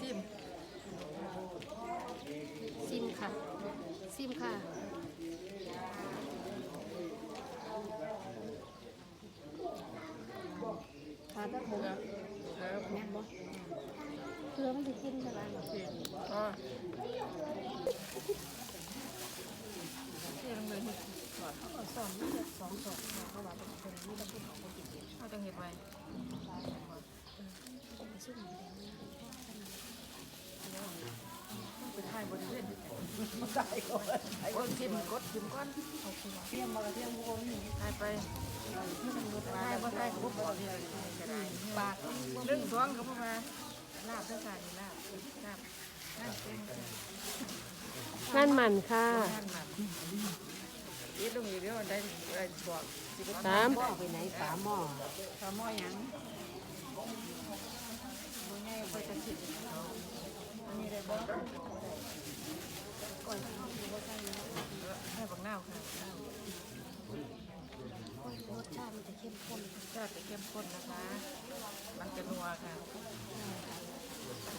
ซิม ซิมค่ะ ซิมค่ะทานทั้งหมดแม่นบ่เพื่อมันจะกินใช่ไหมกินก็เที่ยงเลยก่อนเอาสอนนี่สองสอนเพราะว่าเป็นคนนี่ต้องกินของคนกินเองเขาต้องเห็ดไว้ไปชิม หมูแดงนี่ต้องไปถ่ายบริเวณถ่ายก่อนกดทิมกดทิมก้อนเอาคือว่าเทียมมาเทียมวงถ่ายไปถ่ายบ่ถ่ายก็บ่พอเลยก็ได้ปากหนึ่งสองก็บ่มาลาบเด้อค่ะนี่ลาบลาบนั่นเป็นค่ะนั่นมันค่ะนั่นน่ะอีตรงนี้เดี๋ยวได้ได้บอกสิบ่สามหม้อไปไหนฝาหม้อทำหม้อยังบ่ง่ายบ่จะคิดอันนี้ได้บ่ ก่อนเข้าคือว่าใช่แล้ว ให้าวค่ะรสชาติมันจะเข้มข้นรสชาติจะเข้มข้นนะคะ มันจะนัวค่ะ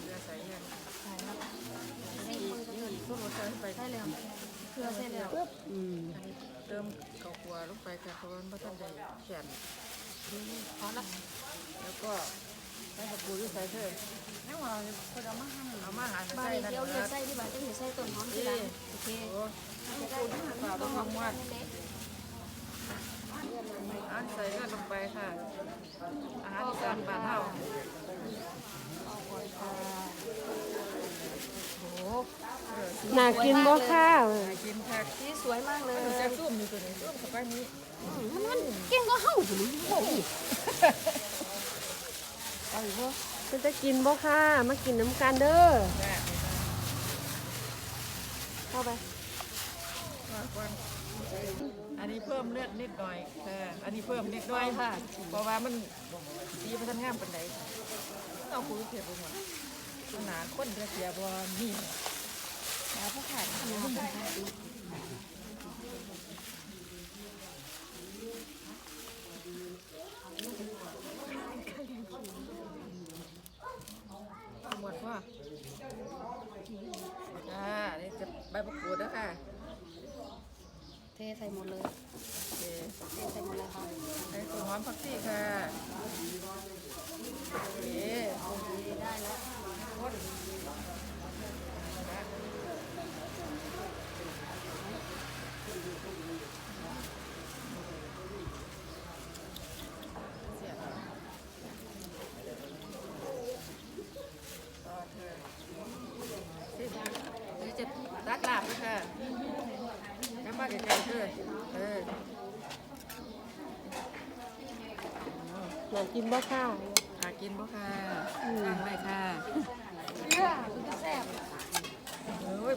เกลือใส่เงินใช่แล้วซีมันก็เงินพวกเราใส่ไปใช่แล้วเกลือใช่แล้วอืมอันนี้เติมข้าวคั่วลงไปค่ะเพราะมันบ่ทันได้แข็งพอละแล้วก็ใส่กระปูที่ใส่เพิ่มนี่ว่าเขาเอามาหั่นเอามาหั่นใส่ลีนั่นเดียวเลือนะดไส้ที่บ้านจะเห็นไส้ต้นหอมที่ร้าน เคโอ้จะได้ไม่หันต้นหอมเล็กอันใส่เลือดลงไปค่ะ อาหารอีสานบ้านเฮาเอาก่อนค่ะโอ้เออน่ากินบ่ค่ะน่ากินค่ะสีสวยมากเลยจะซุ่มอยู่ตัวนี้ซุ่มเข้าไปนี้มันกินก็เห่าถึงโอ้ยไปบ่จะกินบ่ค่ะ มากินน้ำกันเด้อ เข้าไปว่าก่อนอันนี้เพิ่มเลือดนิดหน่อยค่ะอันนี้เพิ่มนิดหน่อยค่ะ เพราะว่ามันดีมันทันงามปานใดเอาปุ๋ยเทียบไปหมดมันหนาข้นเสียเสียบ่มีหาผู้ขายทำยังไงหมดว่าอ่านี่จะ ใบมะกรูดแล้วค่ะเทใส่หมดเลยโอเคเทใส่หมดเลยค่ะใส่ถั่วหอมผักชีค่ะโอเค ได้แล้ว คนเสียต่อเธอสินี่จะตักลาบด้วยค่ะ น้ำมาไกลๆเธอเออน่ากินบ่ค่ะ หากินบ่ค่ะตั้งไว้ค่ะเลือดแซ่บ เอ้ย